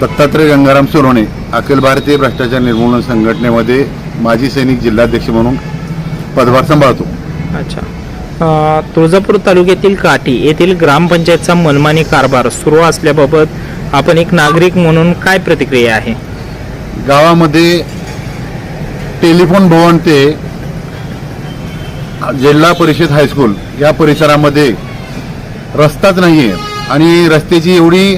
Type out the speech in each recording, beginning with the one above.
दत्तात्रय गंगाराम सुरोणे अखिल भारतीय भ्रष्टाचार निर्मूलन संघटनेमध्ये माजी सैनिक जिल्हाध्यक्ष म्हणून पदभार सांभाळतो. अच्छा. अ, तुळजापूर तालुक्यातील काठी येथील ग्रामपंचायतचा मनमानी कारभार सुरू असल्याबाबत आपण एक नागरिक म्हणून काय प्रतिक्रिया आहे? गावामध्ये टेलिफोन भवन ते जिल्हा परिषद हायस्कूल या परिसरामध्ये रस्ताच नाही आहे आणि रस्त्याची एवढी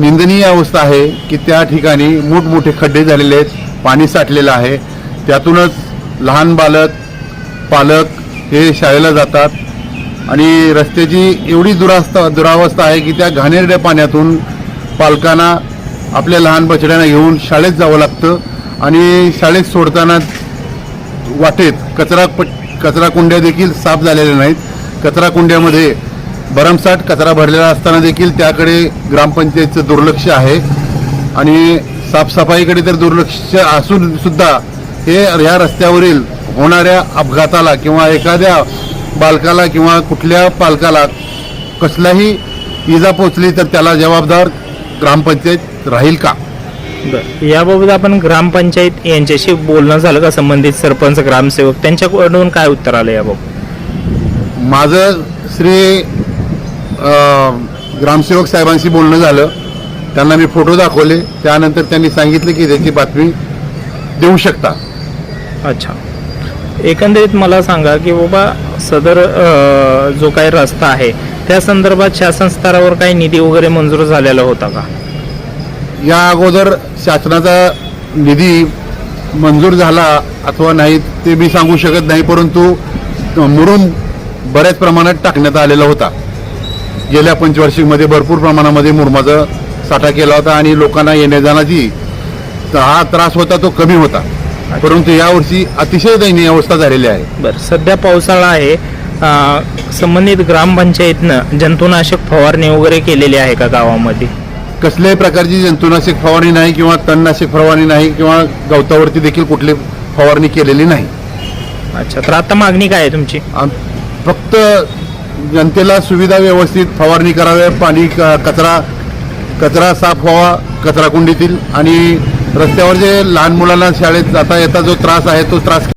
निंदनीय अवस्था आहे की त्या ठिकाणी मोठमोठे खड्डे झालेले आहेत पाणी साठलेलं आहे. त्यातूनच लहान बालक पालक हे शाळेला जातात. आणि रस्त्याची एवढी दुरावस्था दुरावस्था आहे की त्या घाणेरड्या पाण्यातून पालकांना आपल्या लहान बछड्यांना घेऊन शाळेत जावं लागतं. आणि शाळेत सोडताना वाटेत कचरा पट कचरा कुंड्या देखील साफ झालेल्या नाहीत. कचरा कुंड्यामध्ये भरमसाठ कचरा भरलेला असताना देखील त्याकडे ग्रामपंचायतचं दुर्लक्ष आहे. आणि साफसफाईकडे तर दुर्लक्ष असून सुद्धा हे ह्या रस्त्यावरील होणाऱ्या अपघाताला किंवा एखाद्या बालकाला किंवा कुठल्या पालकाला कसलाही इजा पोचली तर त्याला जबाबदार ग्रामपंचायत राहील का? याबाबत आपण ग्रामपंचायत यांच्याशी बोलणं झालं का? संबंधित सरपंच ग्रामसेवक त्यांच्याकडून काय उत्तर आलं याबाबत? माझं श्री ग्रामसेवक साहेबांशी बोलणं झालं. त्यांना मी फोटो दाखवले. त्यानंतर त्यांनी सांगितलं की त्याची बातमी देऊ शकता. अच्छा. एकंदरीत मला सांगा की बाबा सदर अ, जो काही रस्ता आहे त्या संदर्भात शासन स्तरावर काही निधी वगैरे मंजूर झालेला होता का? या अगोदर शासनाचा निधी मंजूर झाला अथवा नाही ते मी सांगू शकत नाही परंतु मुरुम बऱ्याच प्रमाणात टाकण्यात आलेला होता. गेल्या पंचवार्षिकमध्ये भरपूर प्रमाणामध्ये मुरमाचा साठा केला होता आणि लोकांना येण्या जाण्याची हा त्रास होता तो कमी होता. परंतु यावर्षी अतिशय दयनीय अवस्था झालेली आहे. बरं सध्या पावसाळा आहे. संबंधित ग्रामपंचायतनं जंतुनाशक फवारणी वगैरे केलेली आहे का गावामध्ये? कसल्याही प्रकारची जंतुनाशक फवारणी नाही किंवा तणनाशक फवारणी नाही किंवा गवतावरती देखील कुठली फवारणी केलेली नाही. अच्छा तर आता मागणी काय आहे तुमची? आम- फक्त जनतेला सुविधा व्यवस्थित फवारणी कराव्या पाणी कचरा कचरा साफ व्हावा कचरा कुंडीतील आणि रस्त्यावर जे लहान मुलांना शाळेत जाता येता जो त्रास आहे तो त्रास